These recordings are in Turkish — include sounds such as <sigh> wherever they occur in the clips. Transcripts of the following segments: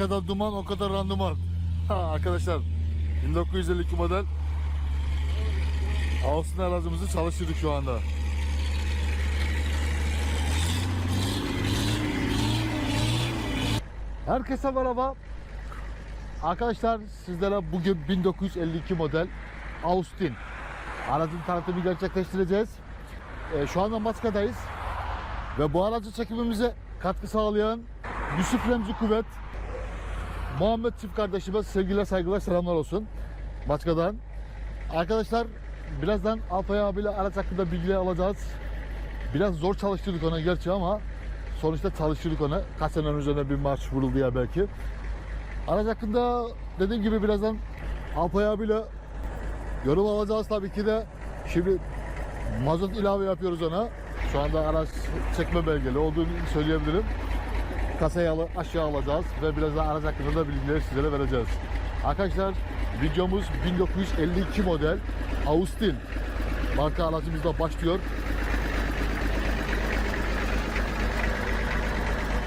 kadar duman o kadar randıman. Ha, arkadaşlar 1952 model Austin aracımızı çalıştırdık şu anda. Herkese merhaba. Arkadaşlar sizlere bugün 1952 model Austin aracın tanıtımı gerçekleştireceğiz. Ee, şu anda Maska'dayız. Ve bu aracı çekimimize katkı sağlayan Yusuf Remzi Kuvvet, Muhammed Çift kardeşime sevgiler saygılar selamlar olsun. Maçka'dan. Arkadaşlar birazdan Alpay abiyle araç hakkında bilgiler alacağız. Biraz zor çalıştırdık ona gerçi ama sonuçta çalıştırdık ona. Kaç sene üzerine bir marş vuruldu ya belki. Araç hakkında dediğim gibi birazdan Alpay abiyle yorum alacağız tabii ki de. Şimdi mazot ilave yapıyoruz ona. Şu anda araç çekme belgeli olduğunu söyleyebilirim kasayı aşağı alacağız ve birazdan araç hakkında da bilgileri sizlere vereceğiz. Arkadaşlar videomuz 1952 model Austin marka aracımızla başlıyor.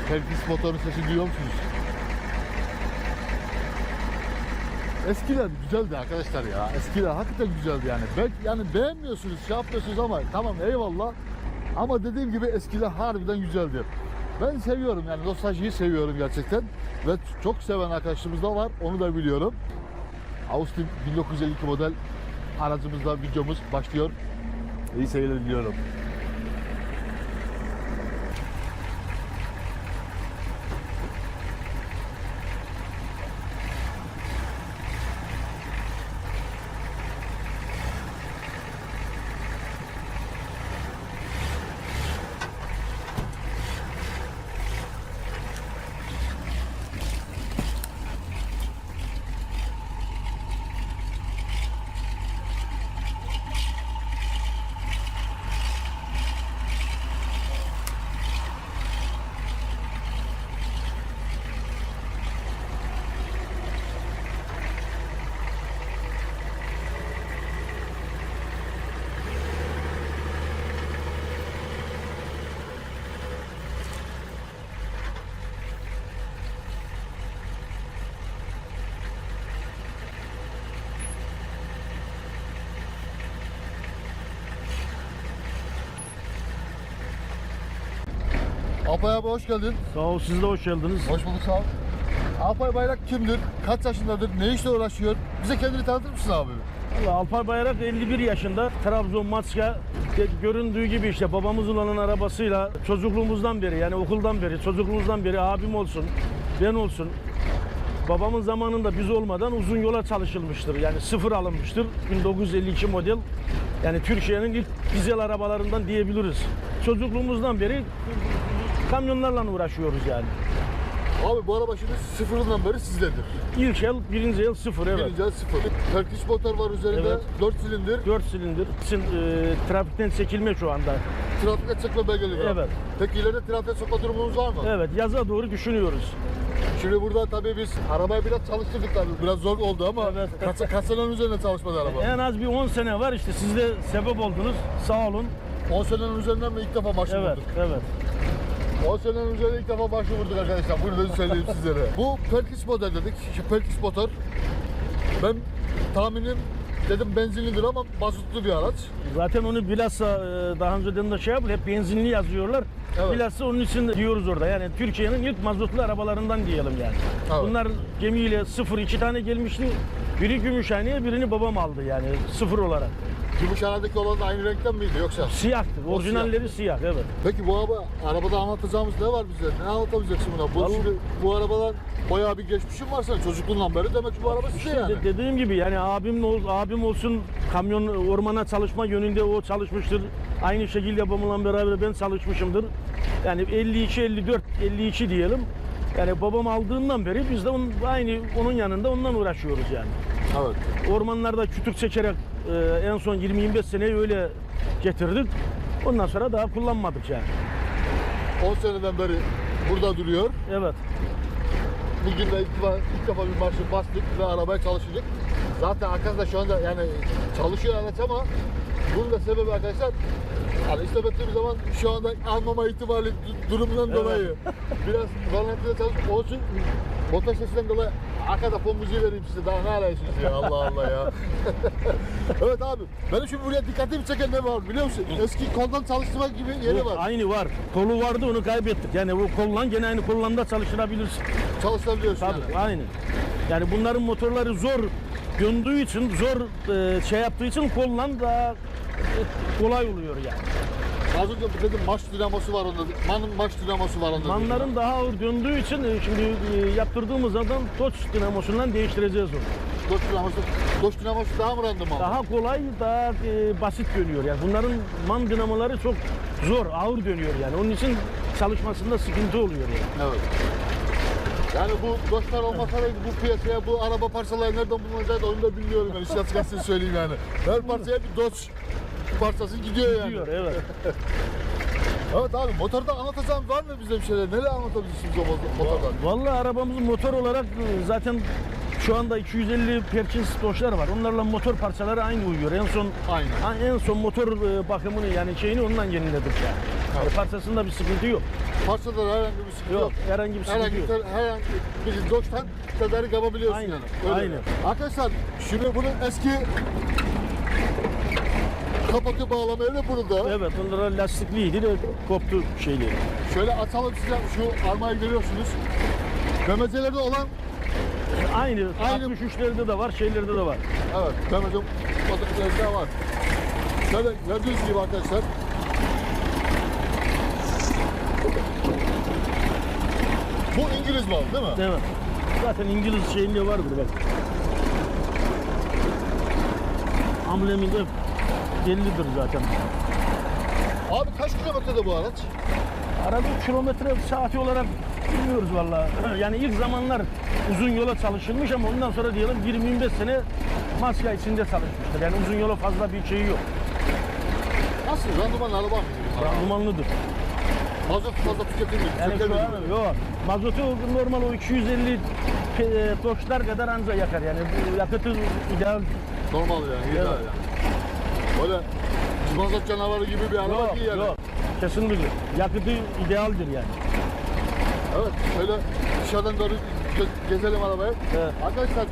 Herkes motorun sesini duyuyor musunuz? Eskiler güzeldi arkadaşlar ya. Eskiler hakikaten güzeldi yani. Belki yani beğenmiyorsunuz, şey yapmıyorsunuz ama tamam eyvallah. Ama dediğim gibi eskiler harbiden güzeldi. Ben seviyorum yani nostaljiyi seviyorum gerçekten. Ve çok seven arkadaşlarımız da var. Onu da biliyorum. Austin 1952 model aracımızda videomuz başlıyor. İyi seyirler diliyorum. Alpay abi hoş geldin. Sağ ol siz de hoş geldiniz. Hoş bulduk sağ ol. Alpay Bayrak kimdir? Kaç yaşındadır? Ne işle uğraşıyor? Bize kendini tanıtır mısın abi? Valla Alpay Bayrak 51 yaşında Trabzon Maçka göründüğü gibi işte babamızın olan arabasıyla çocukluğumuzdan beri yani okuldan beri çocukluğumuzdan beri abim olsun ben olsun babamın zamanında biz olmadan uzun yola çalışılmıştır. Yani sıfır alınmıştır. 1952 model. Yani Türkiye'nin ilk dizel arabalarından diyebiliriz. Çocukluğumuzdan beri kamyonlarla uğraşıyoruz yani. Abi bu araba şimdi sıfırından beri sizdedir. İlk el, birinci el sıfır evet. Birinci el sıfır. Turkish motor var üzerinde. Evet. 4 silindir. 4 silindir. Sin- e, trafikten çekilme şu anda. Trafikte çekme belgeleri var. Evet. Peki ileride trafikte sokma durumumuz var mı? Evet yaza doğru düşünüyoruz. Şimdi burada tabii biz arabayı biraz çalıştırdık tabii. Biraz zor oldu ama Evet. senenin üzerine çalışmadı araba. En az bir 10 sene var işte siz de sebep oldunuz. Sağ olun. 10 senenin üzerinden mi ilk defa Evet, başvurduk? evet. 10 senenin üzerine ilk defa başvurduk arkadaşlar. Bunu da söyleyeyim sizlere. Bu Perkis model dedik. Perkis motor. Ben tahminim dedim benzinlidir ama mazotlu bir araç. Zaten onu bilhassa e, daha önceden de şey yapıyor. Hep benzinli yazıyorlar. Evet. Bilhassa onun için diyoruz orada. Yani Türkiye'nin ilk mazotlu arabalarından diyelim yani. Evet. Bunlar gemiyle sıfır iki tane gelmişti. Biri Gümüşhane'ye birini babam aldı yani sıfır olarak. Gümüşhane'deki olan da aynı renkten miydi yoksa? Siyahtı. Orijinalleri siyah. evet. Peki bu araba, arabada anlatacağımız ne var bize? Ne anlatabileceksin buna? Bu, Vallahi- şimdi, bu arabadan bayağı bir geçmişin var senin çocukluğundan beri. Demek ki bu araba size İşte yani. de- dediğim gibi yani abim ol, abim olsun kamyon ormana çalışma yönünde o çalışmıştır. Aynı şekilde babamla beraber ben çalışmışımdır. Yani 52, 54, 52 diyelim. Yani babam aldığından beri biz de onun, aynı onun yanında ondan uğraşıyoruz yani. Evet. Ormanlarda kütük çekerek e, en son 20-25 seneyi öyle getirdik. Ondan sonra daha kullanmadık yani. 10 seneden beri burada duruyor. Evet. Bugün de ilk defa, ilk defa bir marşı bastık ve arabaya çalıştık. Zaten arkadaşlar şu anda yani çalışıyor araç ama bunun da sebebi arkadaşlar hani istop ettiğimiz zaman şu anda almama ihtimali du- durumundan dolayı biraz rölantiyle çalışıp onun için motor sesinden dolayı arkada fon müziği vereyim size daha ne arıyorsunuz ya Allah Allah ya. <laughs> evet abi benim şimdi buraya dikkatimi çeken ne var biliyor musun? Eski koldan çalıştırma gibi yeri var. Aynı var. Kolu vardı onu kaybettik. Yani bu kollan gene aynı kollan da çalıştırabilirsin. Çalıştırabiliyorsun Tabii yani. aynı. Yani bunların motorları zor döndüğü için, zor e, şey yaptığı için kollan daha kolay oluyor yani. Az önce dedim maç dinamosu var onda. Manın maç dinamosu var onda. Manların daha ağır döndüğü için e, şimdi e, yaptırdığımız zaman Toç dinamosundan değiştireceğiz onu. Doş dinamosu, doş dinamosu daha mı randıman? Daha kolay, daha e, basit dönüyor. Yani bunların man dinamoları çok zor, ağır dönüyor yani. Onun için çalışmasında sıkıntı oluyor yani. Evet. Yani bu doşlar olmasaydı bu piyasaya bu araba parçaları nereden bulunacaktı onu da bilmiyorum ben. İşte açıkçası söyleyeyim yani. Her parçaya bir doç parçası gidiyor yani. Diyor evet. <laughs> Evet abi motorda anlatacağım var mı bize bir şeyler? Neler anlatabilirsiniz o mo- motordan? Vallahi arabamız motor olarak e, zaten şu anda 250 Perkins Dodge'lar var. Onlarla motor parçaları aynı uyuyor. En son Aynen. En son motor e, bakımını yani şeyini ondan yeniledik yani. Yani parçasında bir sıkıntı yok. Parçada herhangi bir sıkıntı yok. Yok, herhangi bir sıkıntı Herhangi, yok. herhangi bir doçtan tedarik yapabiliyorsun Aynen, yani. Öyle. aynen. Arkadaşlar şimdi bunun eski kapatı bağlama yeri burada. Evet, onlara lastikliydi de koptu şeyleri. Şöyle açalım size şu armayı görüyorsunuz. Gömecelerde olan Aynı, Aynı. 63'lerde de var, şeylerde de var. evet gömece fotoğraflarda var. Şöyle gördüğünüz gibi arkadaşlar. Bu İngiliz malı değil mi? Evet. Zaten İngiliz şeyinde vardır bak. Ambleminde bellidir zaten. Abi kaç kilometrede bu araç? Arada kilometre saati olarak bilmiyoruz vallahi. <clears throat> Yani ilk zamanlar uzun yola çalışılmış ama ondan sonra diyelim 20-25 sene maska içinde çalışmıştır. Yani uzun yola fazla bir şeyi yok. Nasıl? Randıman araba mı? Randımanlıdır. Mazot fazla tüketilmiyor. Yani şu an yok. Mazotu normal o 250 e, Dodge'lar kadar anca yakar yani. Bu yakıtı ideal. Normal yani. Evet. yani. Böyle mazot canavarı gibi bir araba Yok değil yani. yok. Kesinlikle. Yakıtı idealdir yani. Evet, şöyle dışarıdan doğru ge- gezelim arabayı. Evet. Arkadaşlar,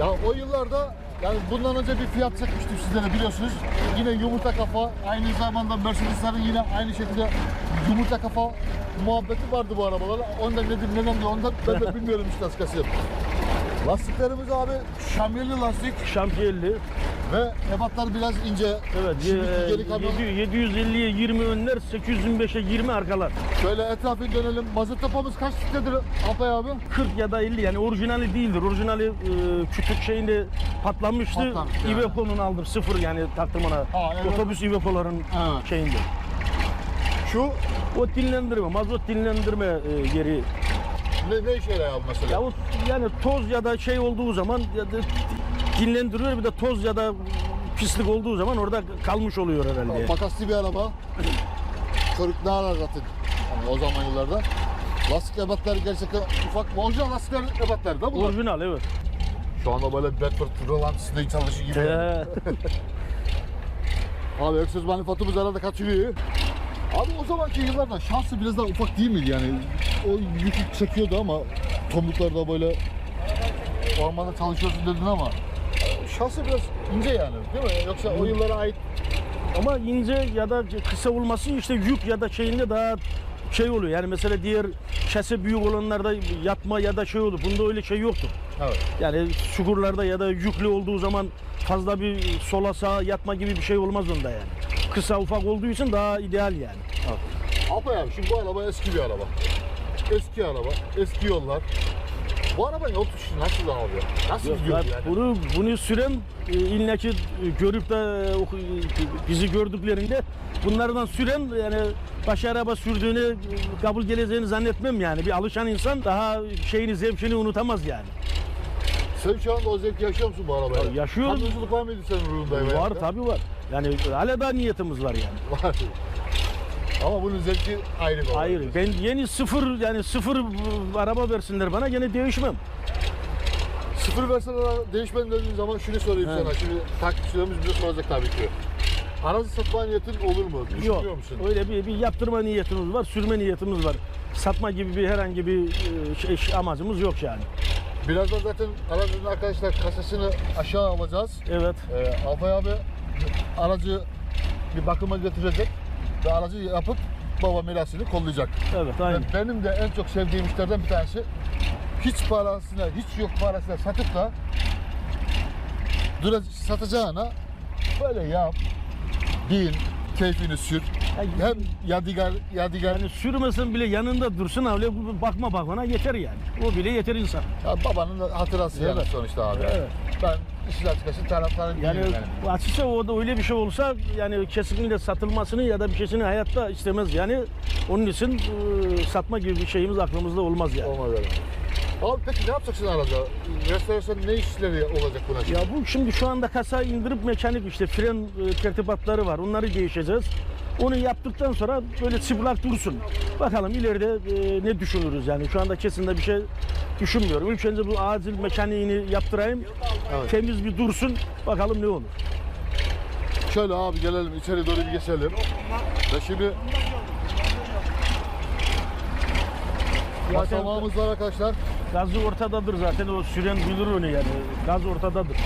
ya o yıllarda yani bundan önce bir fiyat çekmiştim sizlere biliyorsunuz. Yine yumurta kafa, aynı zamanda Mercedes'lerin yine aynı şekilde yumurta kafa muhabbeti vardı bu arabalarla. Ondan nedir, neden de ondan ben de <laughs> bilmiyorum işte açıkçası. Lastiklerimiz abi şamyeli lastik Şampiyonlu. ve ebatlar biraz ince. Evet. Şimdiki geri kamyon 750'ye 20 önler, 825'e 20 arkalar. Şöyle etrafı dönelim. Mazot tapamız kaç litredir Alpay abi? 40 ya da 50 yani orijinali değildir. Orijinali e, küçük şeyinde patlamıştı. Patlamış yani. Iveco'nun aldım sıfır yani taktım ona. Aa, evet. Otobüs Iveco'ların Evet. şeyinde. Şu O dinlendirme, mazot dinlendirme e, yeri. Ne, ne işe yarıyor mesela? Ya o, yani toz ya da şey olduğu zaman ya da dinlendiriyor bir de toz ya da pislik olduğu zaman orada kalmış oluyor herhalde. Makaslı bir araba. Körük ne arar zaten yani o zaman yıllarda. Lastik ebatları gerçekten ufak. Orijinal lastikler ebatları da bunlar. Orijinal evet. Şu anda böyle Bedford rölantisinde çalışır gibi. <laughs> Abi egzoz manifotumuz arada kaçırıyor. Abi o zamanki yıllarda şansı biraz daha ufak değil miydi yani? O yükü çekiyordu ama tomruklarda böyle ormanda çalışıyorsun dedin ama şansı biraz ince yani değil mi? Yoksa o yıllara ait ama ince ya da kısa olması işte yük ya da şeyinde daha şey oluyor. Yani mesela diğer şase büyük olanlarda yatma ya da şey olur. Bunda öyle şey yoktu. Evet. Yani çukurlarda ya da yüklü olduğu zaman fazla bir sola sağa yatma gibi bir şey olmaz onda yani. Kısa ufak olduğu için daha ideal yani. Alpay abi şimdi bu araba eski bir araba. Eski araba, eski yollar. Bu araba yol tutuşu nasıl abi? Nasıl Yok, gidiyor ya yani? Bunu, bunu süren e, illaki görüp de e, oku- bizi gördüklerinde bunlardan süren yani baş araba sürdüğünü e, kabul geleceğini zannetmem yani. Bir alışan insan daha şeyini zevkini unutamaz yani. Sen şu anda o zevki yaşıyor musun bu arabayla? Ya, yaşıyorum. Tatlılık var mıydı senin ruhunda? Var tabii var. Yani hala da niyetimiz var yani. <laughs> Var. Ama bunun zevki ayrı bir. Hayır ben yeni sıfır yani sıfır araba versinler bana gene değişmem. Sıfır verseler değişmem dediğin zaman şunu sorayım Evet. sana. Şimdi takipçilerimiz bize soracak tabii ki. Aracı satma niyetin olur mu? Düşünüyor Yok musun? öyle bir, bir yaptırma niyetimiz var, sürme niyetimiz var. Satma gibi bir herhangi bir e, şey, amacımız yok yani. Birazdan zaten aracın arkadaşlar kasasını aşağı alacağız. Evet. Ee, Alpay abi aracı bir bakıma götürecek ve aracı yapıp baba mirasını kollayacak. Evet Ve aynen. benim de en çok sevdiğim işlerden bir tanesi hiç parasına, hiç yok parasına satıp da satacağına böyle yap, bin, keyfini sür. Ya- Hem yadigar, yadigar, Yani sürmesin bile yanında dursun öyle bakma bakmana yeter yani. O bile yeter insan. ya babanın hatırası yani Evet. sonuçta abi. Evet. Ben işin açıkçası taraftarım Yani yani. açıkça o da öyle bir şey olsa yani kesinlikle satılmasını ya da bir şeysini hayatta istemez yani. Onun için e, satma gibi bir şeyimiz aklımızda olmaz yani. Olmaz öyle. Abi peki ne yapacaksın arada? Restorasyon ne işleri olacak buna şimdi? Ya bu şimdi şu anda kasa indirip mekanik işte fren e, tertibatları var. Onları değişeceğiz. Onu yaptıktan sonra böyle çıplak dursun. Bakalım ileride e, ne düşünürüz yani. Şu anda kesin de bir şey düşünmüyorum. İlk önce bu acil mekaniğini yaptırayım. Evet. Temiz bir dursun. Bakalım ne olur. Şöyle abi gelelim içeri doğru bir geçelim. Ve şimdi Zaten basamağımız var arkadaşlar. gazı ortadadır zaten. O süren bilir onu yani. Gaz ortadadır.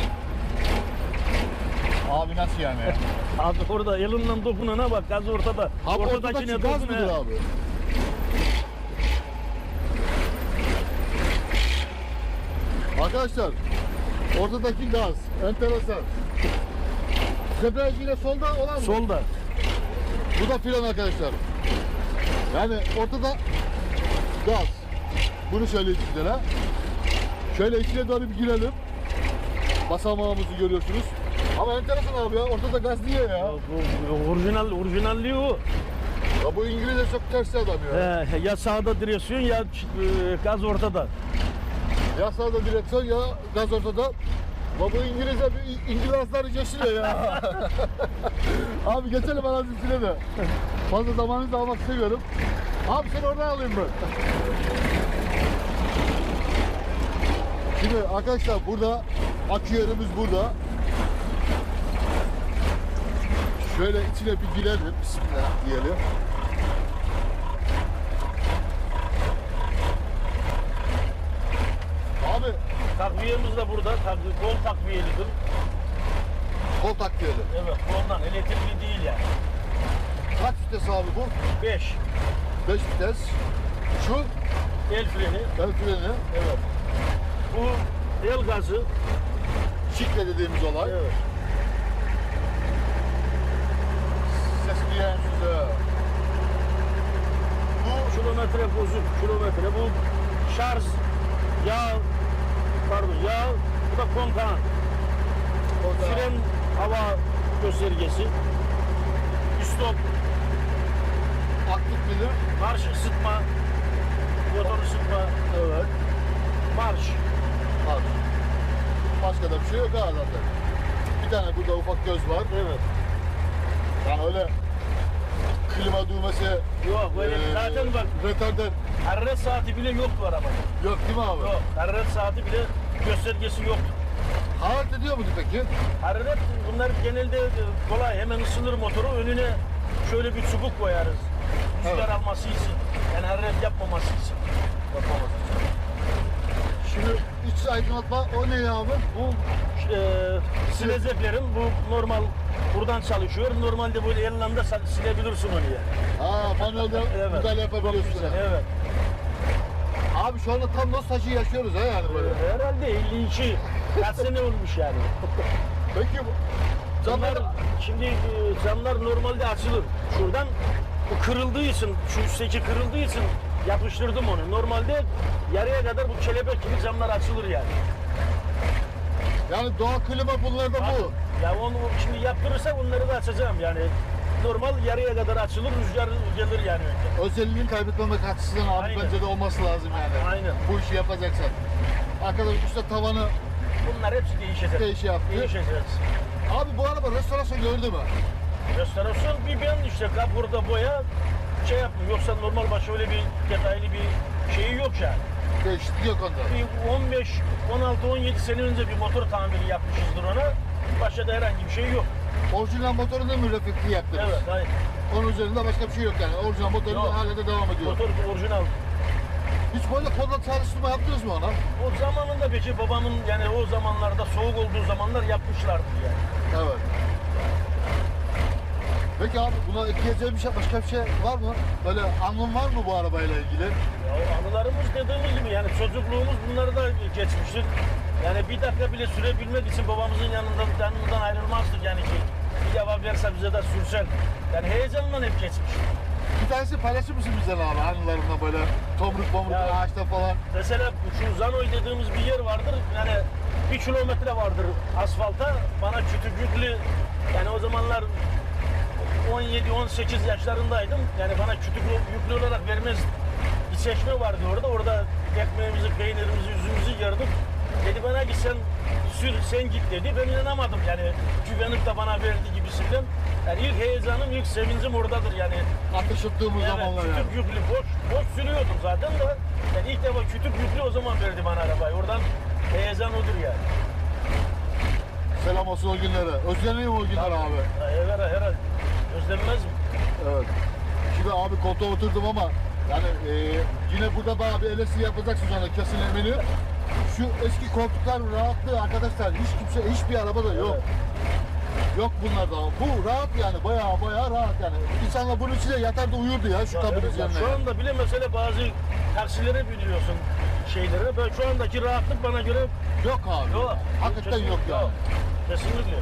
Abi nasıl yani? <laughs> Abi orada elinden dokunana bak gaz ortada. Abi ortadaki gaz mıdır abi? Arkadaşlar ortadaki gaz enteresan. Zebra yine solda olan mı? Solda. Bu da fren arkadaşlar. Yani ortada gaz. Bunu söyleyeyim sizlere. Şöyle içine doğru bir girelim. Basamağımızı görüyorsunuz. Ama enteresan abi ya. Ortada gaz niye ya? Ya bu orijinal orijinalliği o. Ya bu İngilizce çok ters adam ya. He, ya sağda direksiyon ya e, gaz ortada. Ya sağda direksiyon ya gaz ortada. Ya bu İngilizce bir İngilizler geçiyor ya. <laughs> abi geçelim arazinin içine de. Fazla zamanınızı almak istemiyorum. Abi seni oradan alayım ben. Şimdi arkadaşlar burada akü yerimiz burada. Şöyle içine bir girelim. Bismillah diyelim. Abi Takviyemiz de burada. Takviye, kol takviyelidir. kol takviyelim. Evet koldan elektrikli değil yani. Kaç vites abi bu? 5. 5 vites. Şu El freni. el freni. Evet. Bu el gazı. Şikle dediğimiz olay. Evet. Size. Bu kilometre bozuk. Kilometre bu şarj yağ pardon yağ bu da. Orada Fren hava göstergesi. Stop. aktif midir? Marş ısıtma. Motor ısıtma. Evet. Marş. Var. Başka da bir şey yok ha zaten. Bir tane burada ufak göz var. Evet. Yani öyle klima düğmesi Yok böyle eee, zaten bak retarder hararet saati bile yoktu arabada. yok değil mi abi? Yok hararet saati bile göstergesi yoktu. Hararet ediyor muydu peki? Hararet bunlar genelde kolay hemen ısınır motoru önüne şöyle bir çubuk koyarız. Rüzgar Evet. alması için. Yani hararet yapmaması için. Yapamaz. Şimdi iç aydınlatma o ne ya abi? Bu e, sileceklerin bu normal buradan çalışıyor. Normalde böyle sa- silebilirsin onu yani. Aa manuelde Evet. müdahale yapabiliyorsun. Güzel, yani. Evet. Abi şu anda tam nostalji yaşıyoruz ha yani böyle. Herhalde 52 kaç sene olmuş yani. <laughs> Peki bu Camlar şimdi e, camlar normalde açılır. Şuradan bu kırıldığı için, şu üstteki kırıldığı için yapıştırdım onu. Normalde yarıya kadar bu kelebek gibi camlar açılır yani. Yani doğal klima bunlar da bu. Ya onu şimdi yaptırırsak onları da açacağım yani. Normal yarıya kadar açılır, rüzgar gelir yani önce. Özelliğini kaybetmemek açısından abi Aynen. bence de olması lazım yani. Aynen. Bu işi yapacaksan. Arkadaş üstte tavanı Bunlar hepsi değişecek. Değiş yaptı. Değişecek. Abi bu araba restorasyon gördü mü? Restorasyon bir ben işte kapurda boya şey yaptım. Yoksa normal başka öyle bir detaylı bir şeyi yok yani. Değişiklik yok onda. Bir 15, 16, 17 sene önce bir motor tamiri yapmışızdır ona. Başka da herhangi bir şey yok. Orijinal motorunda mı refekli yaptınız? Evet, hayır. Onun üzerinde başka bir şey yok yani. Orijinal motorunda Yok. hala da devam ediyor. Motor orijinal. Hiç böyle kodla çalıştırma yaptınız mı ona? O zamanında peki babamın yani o zamanlarda soğuk olduğu zamanlar yapmışlardı yani. Evet. Peki abi buna ekleyeceğim bir şey, başka bir şey var mı? Böyle anlam var mı bu arabayla ilgili? O anılarımız dediğimiz gibi yani çocukluğumuz bunları da geçmiştir. Yani bir dakika bile sürebilmek için babamızın yanından, yanından ayrılmazdık yani ki bir defa verse bize de sürsen. Yani heyecanla hep geçmiş. Bir tanesi paylaşır mısın bizden abi anılarında böyle tomruk bomruk Ya- ağaçta falan? Mesela şu Zanoy dediğimiz bir yer vardır. Yani bir kilometre vardır asfalta. Bana kütüklüklü yani o zamanlar 17-18 yaşlarındaydım. Yani bana kütük yüklü olarak vermez. Çeşme vardı orada. Orada ekmeğimizi, peynirimizi, üzümümüzü yerdik. Dedi bana ki sen sür, sen git dedi. Ben inanamadım yani güvenip de bana verdi gibisinden. Yani ilk heyecanım, ilk sevincim oradadır yani. Ateş ettiğimiz Evet, zamanlar yani. kütük yüklü boş, boş sürüyordum zaten de. Yani ilk defa kütük yüklü o zaman verdi bana arabayı. Oradan heyecan odur yani. Selam olsun o günlere. Özleniyor mu o günler abi? Ha, Herhalde, herhalde. Özlenmez mi? Evet. Şimdi abi koltuğa oturdum ama yani e, yine burada bana bir eleştiri yapacaksın sonra kesin eminim. Şu eski koltuklar rahatlığı arkadaşlar hiç kimse hiçbir arabada yok. Yok bunlarda. Bu rahat yani bayağı bayağı rahat yani. İnsanlar bunun içinde yatar da uyurdu ya şu Ya kabin evet, üzerine. Şu anda bile mesela bazı taksilere biniyorsun şeylere. Ben şu andaki rahatlık bana göre Yok abi. yok. Hakikaten Kesinlikle yok yani. Kesinlikle.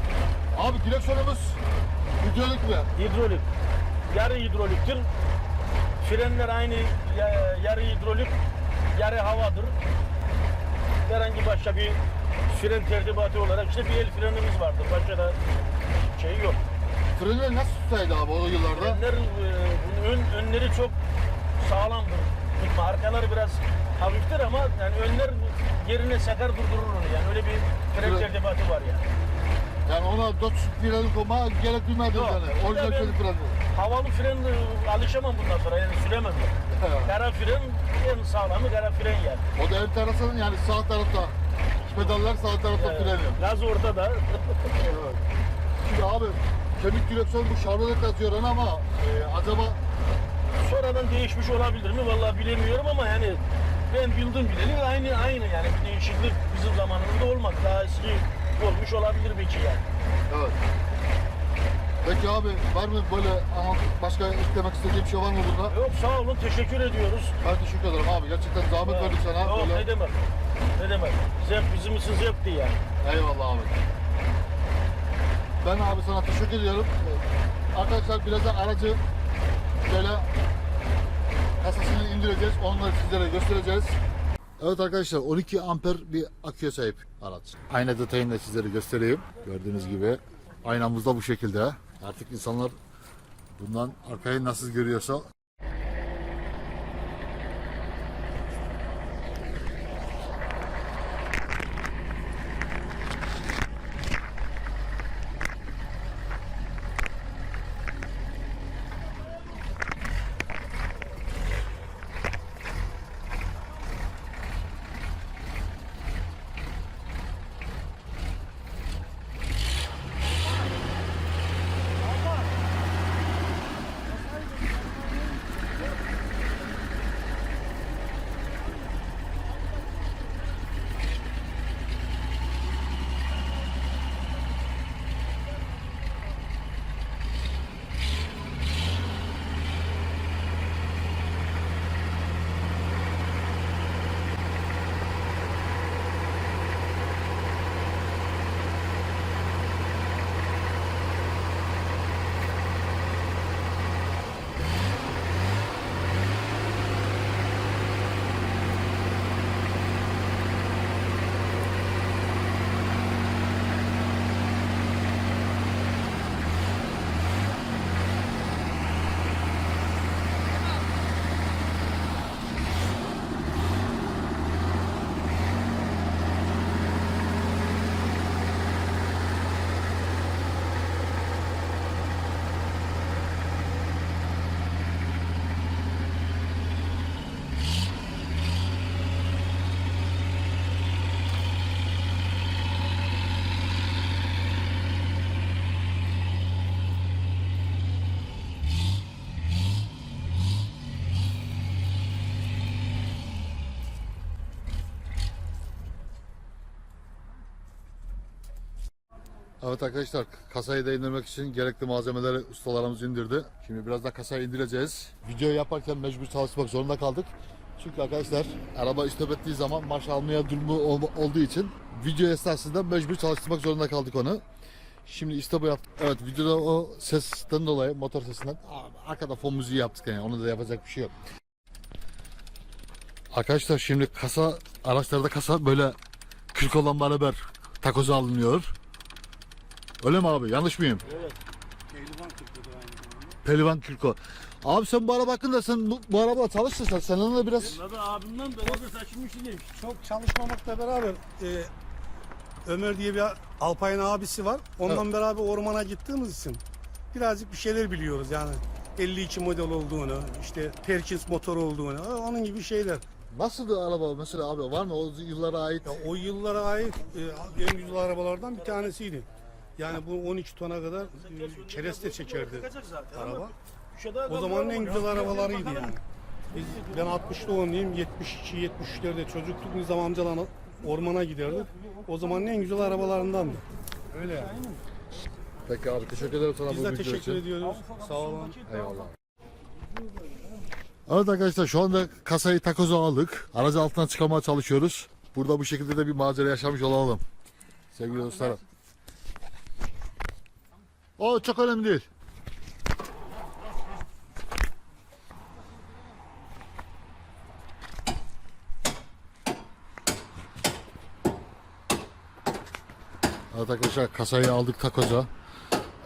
Abi direksiyonumuz hidrolik mi? Hidrolik. Yarı hidroliktir. Frenler aynı ya- yarı hidrolik, yarı havadır. Herhangi başka bir fren tertibatı olarak işte bir el frenimiz vardır. Başka da şey yok. Frenler nasıl tutsaydı abi o yıllarda? Frenler, e, ön, önleri çok sağlamdır. Arkaları biraz hafiftir ama yani önler yerine sakar durdurur onu yani. Öyle bir fren tertibatı var yani. Yani ona dört freni koyma gerek duymaz Yok. yani. Orijinal freni. Havalı fren e, alışamam bundan sonra yani süremem. Kara fren en sağlamı kara fren yani. O da enteresan yani sağ tarafta. Pedallar sağ tarafta Evet. freni. Gaz ortada. Evet. Şimdi abi kemik direksiyon bu Chevrolet yazıyor ama e, acaba Sonradan değişmiş olabilir mi? Vallahi bilemiyorum ama yani ben bildim bileli aynı aynı yani bir değişiklik bizim zamanımızda olmadı. Daha eski olmuş olabilir belki yani. evet. Peki abi var mı böyle aha, başka eklemek istediğim bir şey var mı bunda? Yok sağ olun teşekkür ediyoruz. Ben teşekkür ederim abi. Gerçekten zahmet verdik sana. Yok Böyle- ne demek. Ne demek. Zevk bizim için zevkti yani. Eyvallah abi. Ben abi sana teşekkür ediyorum. Arkadaşlar birazdan aracı şöyle kasasını indireceğiz. Onları sizlere göstereceğiz. Evet arkadaşlar 12 amper bir aküye sahip araç. Ayna detayını da sizlere göstereyim. Gördüğünüz gibi aynamız da bu şekilde. Artık insanlar bundan arkayı nasıl görüyorsa Evet arkadaşlar kasayı da indirmek için gerekli malzemeleri ustalarımız indirdi. Şimdi biraz da kasayı indireceğiz. Videoyu yaparken mecbur çalışmak zorunda kaldık. Çünkü arkadaşlar araba istop ettiği zaman marş almaya durumu ol- olduğu için video esnasında mecbur çalıştırmak zorunda kaldık onu. Şimdi istopu yaptık. Evet videoda o sesten dolayı motor sesinden arkada fon müziği yaptık yani onu da yapacak bir şey yok. Arkadaşlar şimdi kasa araçlarda kasa böyle kırk olan beraber takoza alınıyor. Öyle mi abi? Yanlış mıyım? Evet. Pelivan Kürko. Abi sen bu araba hakkında sen bu, bu araba çalıştın sen. Seninle biraz Adı abimden beraber taşınmıştı demiş. Çok çalışmamakla beraber e, Ömer diye bir Alpay'ın abisi var. Ondan beraber ormana gittiğimiz için birazcık bir şeyler biliyoruz yani. 52 model olduğunu, işte Perkins motor olduğunu, onun gibi şeyler. nasıldı araba mesela abi var mı o yıllara ait? Ya o yıllara ait e, en güzel arabalardan bir tanesiydi. Yani bu 12 tona kadar e, kereste çekerdi araba. O zamanın en güzel arabalarıydı yani. Biz, ben 60 doğumluyum, 72 73'lerde çocuktuk. Biz zaman amcalarla ormana giderdik. O zamanın en güzel arabalarındandı. Öyle yani. Peki abi teşekkür ederim sana Biz bu de video teşekkür için. ediyoruz. Sağ olun. Eyvallah. Evet arkadaşlar şu anda kasayı takoza aldık. Aracı altından çıkarmaya çalışıyoruz. Burada bu şekilde de bir macera yaşamış olalım. Sevgili dostlarım. O çok önemli değil. Evet arkadaşlar kasayı aldık takoza.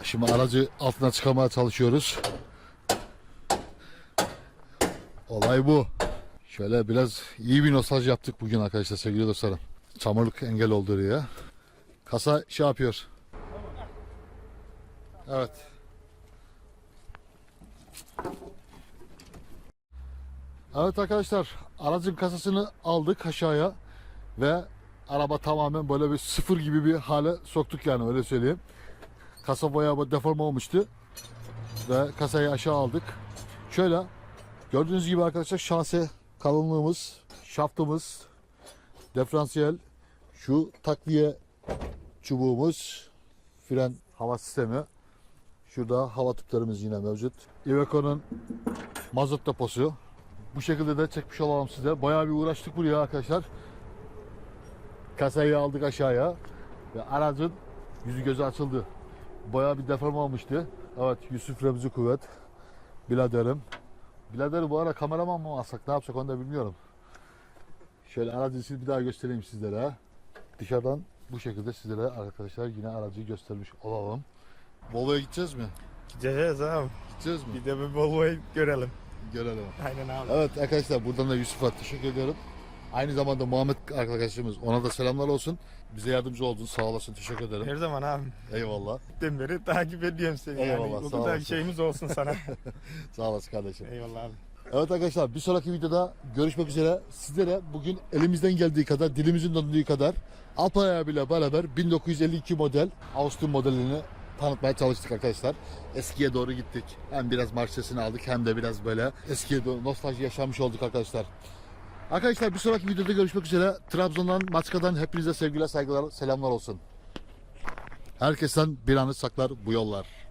Şimdi aracı altına çıkarmaya çalışıyoruz. Olay bu. Şöyle biraz iyi bir nostalji yaptık bugün arkadaşlar sevgili dostlarım. Çamurluk engel oldu ya. Kasa şey yapıyor. Evet. Evet arkadaşlar aracın kasasını aldık aşağıya ve araba tamamen böyle bir sıfır gibi bir hale soktuk yani öyle söyleyeyim. Kasa bayağı deforme olmuştu ve kasayı aşağı aldık. Şöyle Gördüğünüz gibi arkadaşlar şase kalınlığımız, şaftımız, diferansiyel, şu takviye çubuğumuz, fren hava sistemi. Şurada hava tüplerimiz yine mevcut. Iveco'nun mazot deposu. Bu şekilde de çekmiş olalım size. Bayağı bir uğraştık buraya arkadaşlar. Kasayı aldık aşağıya ve aracın yüzü gözü açıldı. Bayağı bir deforme olmuştu. Evet Yusuf Remzi Kuvvet. Biladerim. Birader bu ara kameraman mı alsak ne yapsak onu da bilmiyorum. Şöyle aracı bir daha göstereyim sizlere. Dışarıdan bu şekilde sizlere arkadaşlar yine aracı göstermiş olalım. Volvo'ya gideceğiz mi? Gideceğiz abi. Gideceğiz mi? Bir de bir Volvo'yu görelim. Görelim. Aynen abi. Evet arkadaşlar buradan da Yusuf'a teşekkür ediyorum. Aynı zamanda Muhammed arkadaşımız ona da selamlar olsun. Bize yardımcı oldun sağ olasın teşekkür ederim. Her zaman abi. Eyvallah. Gittim beri takip ediyorum seni. Eyvallah, yani. sağ Bu kadar olasın. şeyimiz olsun sana. <laughs> Sağ olasın kardeşim. Eyvallah abi. Evet arkadaşlar bir sonraki videoda görüşmek üzere. Sizlere bugün elimizden geldiği kadar, dilimizin döndüğü kadar Alpay abiyle beraber 1952 model Austin modelini tanıtmaya çalıştık arkadaşlar. Eskiye doğru gittik. Hem biraz marş sesini aldık hem de biraz böyle eskiye doğru nostalji yaşamış olduk arkadaşlar. Arkadaşlar bir sonraki videoda görüşmek üzere. Trabzon'dan, Maçka'dan hepinize sevgiler, saygılar, selamlar olsun. Herkesten bir anı saklar bu yollar.